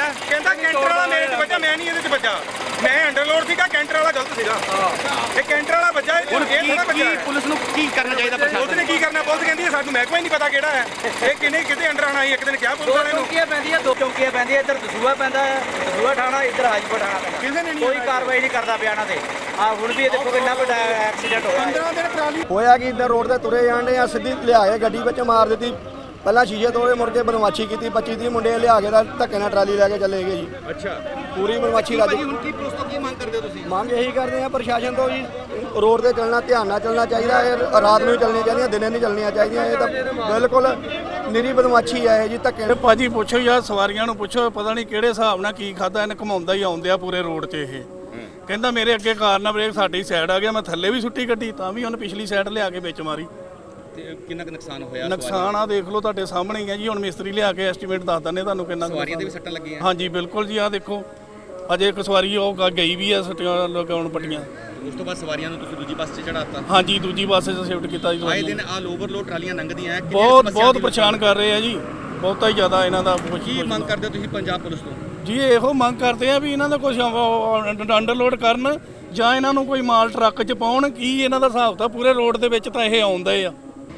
ਵੱਜਾ ਕਹਿੰਦਾ ਕੈਂਟਰ ਵਾਲਾ ਮੇਰੇ 'ਚ ਵੱਜਾ ਮੈਂ ਨਹੀਂ ਇਹਦੇ 'ਚ ਵੱਜਾ ਮੈਂ ਅੰਡਰਲੋਡ ਸੀਗਾ ਕੈਂਟਰ ਵਾਲਾ ਗਲਤ ਸੀਗਾ। ਇਹ ਕੈਂਟਰ ਵਾਲਾ ਵੱਜਾ ਇਹ ਕੀ ਥੋੜਾ ਕੀ ਵੱਜਾ ਪੁਲਿਸ ਨੂੰ ਕੀ ਕਰਨਾ ਚਾਹੀਦਾ ਪ੍ਰਸ਼ਾਸਨ ਉਹਨੇ ਕੀ ਕਰਨਾ ਪੁਲਿਸ ਕਹਿੰਦੀ ਹੈ ਸਾਨੂੰ ਮਹਿਕਮਾ ਹੀ ਨਹੀਂ ਪਤਾ ਕਿਹੜਾ ਹੈ। ਇਹ ਕਿਨੇ ਕਿਤੇ ਅੰਡਰ ਆਣਾ ਸੀ ਇੱਕ ਦਿਨ ਕਿਹਾ ਪੁਲਿਸ ਦੋ ਵਾਲੇ ਨੂੰ। ਚੌਂਕੀਆਂ ਪੈਂਦੀਆਂ ਦੋ ਚੌਂਕੀਆਂ ਪੈਂਦੀਆਂ ਇੱਧਰ ਦਸੂਆ ਪੈਂਦਾ ਹੈ ਦਸੂਆ ਠਾਣਾ ਇੱਧਰ ਹਾਜਪੁਰ ਠਾਣਾ ਕਿਸੇ ਨੇ ਨਹੀਂ ਕੋਈ ਕਾਰਵਾਈ ਨਹੀਂ ਕਰਦਾ ਪਿਆ ਇਹਨਾਂ ਤੇ। ਆ ਹੁਣ ਵੀ ਇਹ ਦੇਖੋ ਕਿੰਨਾ ਵੱਡਾ ਐਕਸੀਡੈਂਟ ਹੋਇਆ ਹੈ। ਹੋਇਆ ਕਿ ਇੱਧਰ ਰੋਡ ਤੇ ਤੁਰੇ ਜਾਂਦੇ ਆ ਸਿੱਧੀ ਲਿਆ ਕੇ ਗੱਡੀ ਵਿੱਚ ਮਾਰ ਦਿੱਤੀ। ਪਹਿਲਾਂ ਸ਼ੀਸ਼ੇ ਤੋੜੇ ਮੁੜ ਕੇ ਬਦਮਾਸ਼ੀ ਕੀਤੀ 25 30 ਮੁੰਡੇ ਲਿਆ ਕੇ ਤਾਂ ਧੱਕੇ ਨਾਲ ਟਰਾਲੀ ਲੈ ਕੇ ਚਲੇ ਗਏ ਜੀ। ਅੱਛਾ। ਪੂਰੀ ਬਦਮਾਸ਼ੀ ਰੱਜ ਭਾਜੀ ਹੁਣ ਕੀ ਪੁਲਿਸ ਤੋਂ ਕੀ ਮੰਗ ਕਰਦੇ ਹੋ ਤੁਸੀਂ? ਮੰਗ ਇਹੀ ਕਰਦੇ ਆ ਪ੍ਰਸ਼ਾਸਨ ਤੋਂ ਜੀ ਰੋਡ ਤੇ ਚੱਲਣਾ ਧਿਆਨ ਨਾਲ ਚੱਲਣਾ ਚਾਹੀਦਾ ਇਹ ਰਾਤ ਨੂੰ ਹੀ ਚੱਲਣੀਆਂ ਚਾਹੀਦੀਆਂ ਦਿਨੇ ਨਹੀਂ ਚੱਲਣੀਆਂ ਚਾਹੀਦੀਆਂ ਇਹ ਤਾਂ ਬਿਲਕੁਲ ਨਿਰੀ ਬਦਮਾਸ਼ੀ ਹੈ ਇਹ ਜੀ ਧੱਕੇ ਭਾਜੀ ਪੁੱਛੋ ਯਾਰ ਸਵਾਰੀਆਂ ਨੂੰ ਪੁੱਛੋ ਪਤਾ ਨਹੀਂ ਕਿਹੜੇ ਹਿਸਾਬ ਨਾਲ ਕੀ ਖਾਦਾ ਇਹਨੇ ਘਮਾਉਂਦਾ ਹੀ ਆਉਂਦਿਆ ਪੂਰੇ ਰੋਡ 'ਤੇ ਇਹ। ਕਹਿੰਦਾ ਮੇਰੇ ਅੱਗੇ ਕਾਰ ਨਾਲ ਬ੍ਰੇਕ ਸਾਡੀ ਸਾਈਡ ਆ ਗਿਆ ਮੈਂ ਥੱਲੇ ਵੀ ਸੁੱਟੀ ਗੱਡੀ ਤਾਂ ਵੀ ਉਹਨੇ ਪਿਛਲੀ ਸਾਈਡ ਲਿਆ ਕੇ ਵਿੱਚ ਮਾਰੀ। ਤੇ ਕਿੰਨਾ ਕੁ ਨੁਕਸਾਨ ਹੋਇਆ ਨੁਕਸਾਨ ਆ ਦੇਖ ਲਓ ਤੁਹਾਡੇ ਸਾਹਮਣੇ ਹੀ ਆ ਜੀ ਹੁਣ ਮਿਸਤਰੀ ਲਿਆ ਕੇ ਐਸਟੀਮੇਟ ਦੱਸ ਦਿੰਦੇ ਤੁਹਾਨੂੰ ਕਿੰਨਾ ਕੁ ਸਵਾਰੀਆਂ ਦੇ ਵੀ। ਸੱਟਾਂ ਲੱਗੀਆਂ। ਹਾਂਜੀ ਬਿਲਕੁਲ ਜੀ ਆ ਦੇਖੋ ਅਜੇ ਇੱਕ ਸਵਾਰੀ ਉਹ ਗ- ਗਈ ਵੀ ਆ ਸਟੀਆਂ ਲਗਾਉਣ ਪੱਟੀਆਂ। ਉਸ ਤੋਂ ਬਾਅਦ ਸਵਾਰੀਆਂ ਨੂੰ ਤੁਸੀਂ ਦੂਜੀ ਬੱਸ 'ਚ ਚੜਾਤਾ ਹਾਂਜੀ ਦੂਜੀ ਬੱਸ 'ਚ ਸ਼ਿਫਟ ਕੀਤਾ ਜੀ ਆਏ ਸਵਾਰੀਆਂ ਦਿਨ ਆ ਓਵਰਲੋਡ ਟਰਾਲੀਆਂ ਲੰਘਦੀਆਂ ਹੈ ਕਿੰਨੀਆਂ ਬਹੁਤ ਸਮੱਸਿਆ ਬਹੁਤ ਪਰੇਸ਼ਾਨ ਕਰ ਰਹੇ ਆ ਜੀ ਬਹੁਤਾ ਹੀ ਜ਼ਿਆਦਾ ਇਹਨਾਂ ਦਾ ਕੁਛ- ਕੀ ਕੁਛ ਮੰਗ ਕਰਦੇ ਹੋ ਤੁਸੀਂ ਪੰਜਾਬ ਪੁਲਿਸ ਤੋਂ? ਜੀ ਇਹੋ ਮੰਗ ਕਰਦੇ ਆ ਵੀ ਇਹਨਾਂ ਦਾ ਕੁਝ ਅੰਡਰਲੋਡ ਕਰਨ ਜਾਂ ਇਹਨਾਂ ਨੂੰ ਕੋਈ ਮਾਲ ਟਰੱਕ 'ਚ ਪਾਉਣ ਕੀ ਇਹਨਾਂ ਦਾ ਹਿਸਾਬ ਤਾਂ ਪੂਰੇ ਰੋਡ ਦੇ ਵਿੱਚ ਤਾਂ ਇਹ ਆਉਂਦੇ ਆ।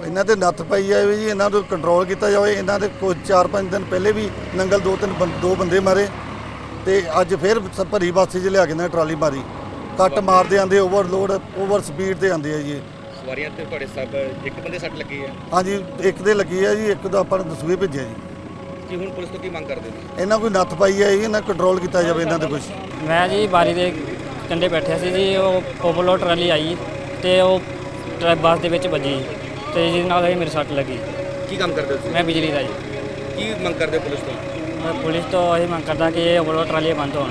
ਇਹਨਾਂ ਤੇ ਨੱਥ ਪਈ ਹੈ ਵੀ ਜੀ ਇਹਨਾਂ ਨੂੰ ਕੰਟਰੋਲ ਕੀਤਾ ਜਾਵੇ ਇਹਨਾਂ ਦੇ ਕੋਈ 4-5 ਦਿਨ ਪਹਿਲੇ ਵੀ ਨੰਗਲ ਦੋ ਤਿੰਨ ਬੰ- ਦੋ ਬੰਦੇ ਮਾਰੇ ਤੇ ਅੱਜ ਫਿਰ ਸ- ਭਰੀ ਬਾਸੀ 'ਚ ਲਿਆ ਕੇ ਨਾ ਟਰਾਲੀ ਮਾਰੀ। ਕੱਟ ਮਾਰਦੇ ਆਂਦੇ ਓਵਰਲੋਡ ਓਵਰ ਸਪੀਡ ਤੇ ਆਂਦੇ ਆ ਜੀ ਇਹ। ਸਵਾਰੀਆਂ ਤੇ ਤੁਹਾਡੇ ਸਭ ਇੱਕ ਬੰਦੇ ਸੱਟ ਲੱਗੀ ਹੈ ਹਾਂਜੀ ਇੱਕ ਦੇ ਲੱਗੀ ਹੈ ਜੀ ਇੱਕ ਦਾ ਆਪਾਂ ਨੂੰ ਦਸੂਏ ਭੇਜਿਆ ਜੀ। ਕੀ ਹੁਣ ਪੁਲਿਸ ਤੋਂ ਕੀ ਮੰਗ ਕਰਦੇ ਹੋ ਇਹਨਾਂ ਕੋਈ ਨੱਥ ਪਾਈ ਹੈ ਜੀ ਇਹਨਾਂ ਕੰਟਰੋਲ ਕੀਤਾ ਜਾਵੇ ਇਹਨਾਂ ਤੇ ਕੁਝ ਮੈਂ ਜੀ ਬਾਰੀ ਦੇ ਕੰਢੇ ਬੈਠਿਆ ਸੀ ਜੀ ਉਹ ਓਵਰਲੋਡ ਟਰਾਲੀ ਆਈ ਤੇ ਉਹ ਟਰੈ- ਬੱਸ ਦੇ ਵਿੱਚ ਵੱਜੀ। ਤੇ ਜਿਹਦੇ ਨਾਲ ਇਹ ਮੇਰੇ ਸੱਟ ਲੱਗੀ। ਕੀ ਕੰਮ ਕਰਦੇ ਹੋ ਤੁਸੀਂ? ਮੈਂ ਬਿਜਲੀ ਦਾ ਜੀ। ਕੀ ਮੰਗ ਕਰਦੇ ਹੋ ਪੁਲਿਸ ਤੋਂ? ਮੈਂ ਪੁਲਿਸ ਤੋਂ ਇਹ ਮੰਗ ਕਰਦਾ ਕਿ ਇਹ ਓਵਰਲੋਡ ਟਰਾਲੀਆਂ ਬੰਦ ਹੋਣ।